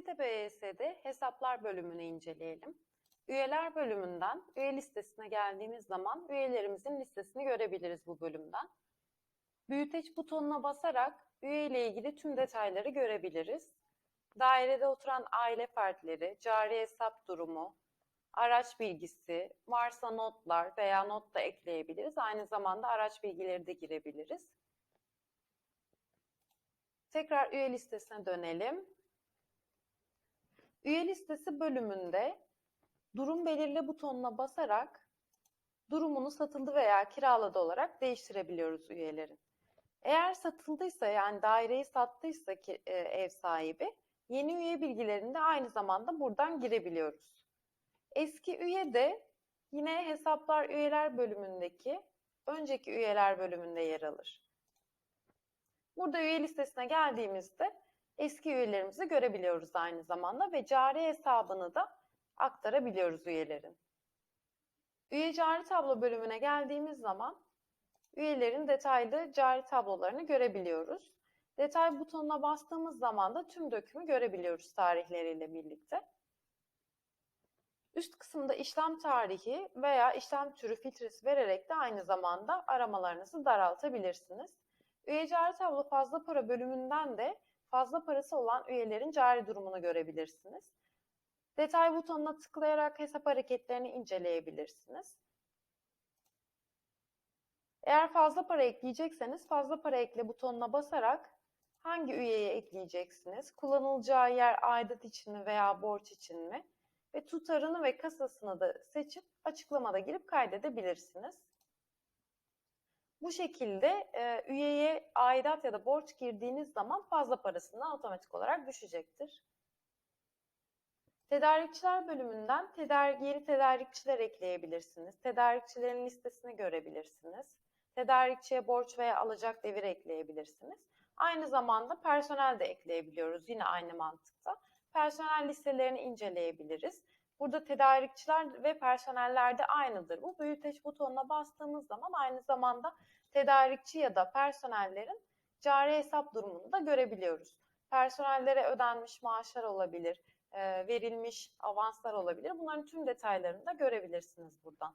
TBYS'de hesaplar bölümünü inceleyelim. Üyeler bölümünden üye listesine geldiğimiz zaman üyelerimizin listesini görebiliriz bu bölümden. Büyüteç butonuna basarak üye ile ilgili tüm detayları görebiliriz. Dairede oturan aile fertleri, cari hesap durumu, araç bilgisi, varsa notlar veya not da ekleyebiliriz. Aynı zamanda araç bilgileri de girebiliriz. Tekrar üye listesine dönelim. Üye listesi bölümünde durum belirle butonuna basarak durumunu satıldı veya kiraladı olarak değiştirebiliyoruz üyelerin. Eğer satıldıysa yani daireyi sattıysa ki e, ev sahibi yeni üye bilgilerini de aynı zamanda buradan girebiliyoruz. Eski üye de yine hesaplar üyeler bölümündeki önceki üyeler bölümünde yer alır. Burada üye listesine geldiğimizde eski üyelerimizi görebiliyoruz aynı zamanda ve cari hesabını da aktarabiliyoruz üyelerin. Üye cari tablo bölümüne geldiğimiz zaman üyelerin detaylı cari tablolarını görebiliyoruz. Detay butonuna bastığımız zaman da tüm dökümü görebiliyoruz tarihleriyle birlikte. Üst kısımda işlem tarihi veya işlem türü filtresi vererek de aynı zamanda aramalarınızı daraltabilirsiniz. Üye cari tablo fazla para bölümünden de fazla parası olan üyelerin cari durumunu görebilirsiniz. Detay butonuna tıklayarak hesap hareketlerini inceleyebilirsiniz. Eğer fazla para ekleyecekseniz fazla para ekle butonuna basarak hangi üyeye ekleyeceksiniz, kullanılacağı yer aidat için mi veya borç için mi ve tutarını ve kasasını da seçip açıklamada girip kaydedebilirsiniz. Bu şekilde e, üyeye aidat ya da borç girdiğiniz zaman fazla parasından otomatik olarak düşecektir. Tedarikçiler bölümünden tedarik, yeni tedarikçiler ekleyebilirsiniz. Tedarikçilerin listesini görebilirsiniz. Tedarikçiye borç veya alacak devir ekleyebilirsiniz. Aynı zamanda personel de ekleyebiliyoruz yine aynı mantıkta. Personel listelerini inceleyebiliriz. Burada tedarikçiler ve personeller de aynıdır. Bu büyüteç butonuna bastığımız zaman aynı zamanda tedarikçi ya da personellerin cari hesap durumunu da görebiliyoruz. Personellere ödenmiş maaşlar olabilir, verilmiş avanslar olabilir. Bunların tüm detaylarını da görebilirsiniz buradan.